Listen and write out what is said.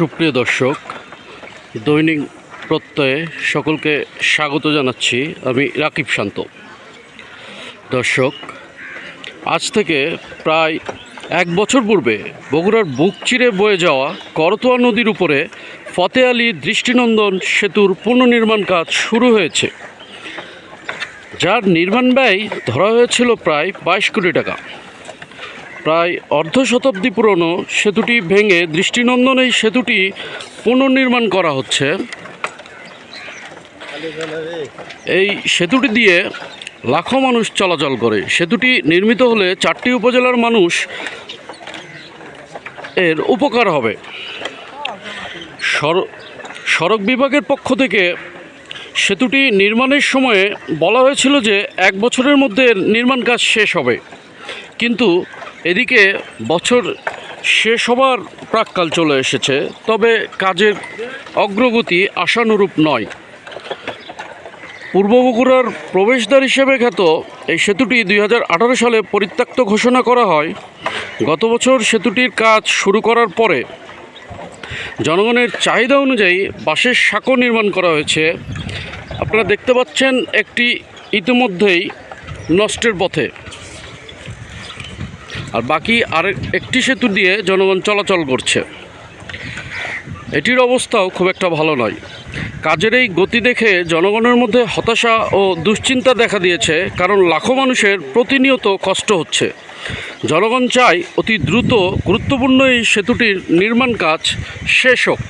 সুপ্রিয় দর্শক, দৈনিক প্রত্যয়ে সকলকে স্বাগত জানাচ্ছি আমি রাকিব শান্ত। দর্শক, আজ থেকে প্রায় এক বছর পূর্বে বগুড়ার বুক চিরে বয়ে যাওয়া করতোয়া নদীর উপরে ফতে আলী দৃষ্টিনন্দন সেতুর পুনর্নির্মাণ কাজ শুরু হয়েছে। যার নির্মাণ ব্যয় ধরা হয়েছিল প্রায় বাইশ কোটি টাকা। প্রায় অর্ধ শতাব্দী পুরনো সেতুটি ভেঙে দৃষ্টিনন্দন এই সেতুটি পুনর্নির্মাণ করা হচ্ছে। এই সেতুটি দিয়ে লাখো মানুষ চলাচল করে। সেতুটি নির্মিত হলে চারটি উপজেলার মানুষ এর উপকার হবে। সড়- সড়ক বিভাগের পক্ষ থেকে সেতুটি নির্মাণের সময়ে বলা হয়েছিল যে এক বছরের মধ্যে নির্মাণ কাজ শেষ হবে। কিন্তু এদিকে বছর শেষ হবার প্রাককাল চলে এসেছে, তবে কাজের অগ্রগতি আশানুরূপ নয়। পূর্ব বগুড়ার প্রবেশদ্বার হিসেবে খ্যাত এই সেতুটি দুই হাজার আঠারো সালে পরিত্যক্ত ঘোষণা করা হয়। গত বছর সেতুটির কাজ শুরু করার পরে জনগণের চাহিদা অনুযায়ী বাঁশের সাঁকো নির্মাণ করা হয়েছে। আপনারা দেখতে পাচ্ছেন একটি ইতিমধ্যেই নষ্টের পথে। আর বাকি আর একটি সেতু দিয়ে জনগণ চলাচল করছে। এটির অবস্থাও খুব একটা ভালো নয়। কাজের এই গতি দেখে জনগণের মধ্যে হতাশা ও দুশ্চিন্তা দেখা দিয়েছে, কারণ লাখো মানুষের প্রতিনিয়ত কষ্ট হচ্ছে। জনগণ চায় অতি দ্রুত গুরুত্বপূর্ণ এই সেতুটির নির্মাণ কাজ শেষ হোক।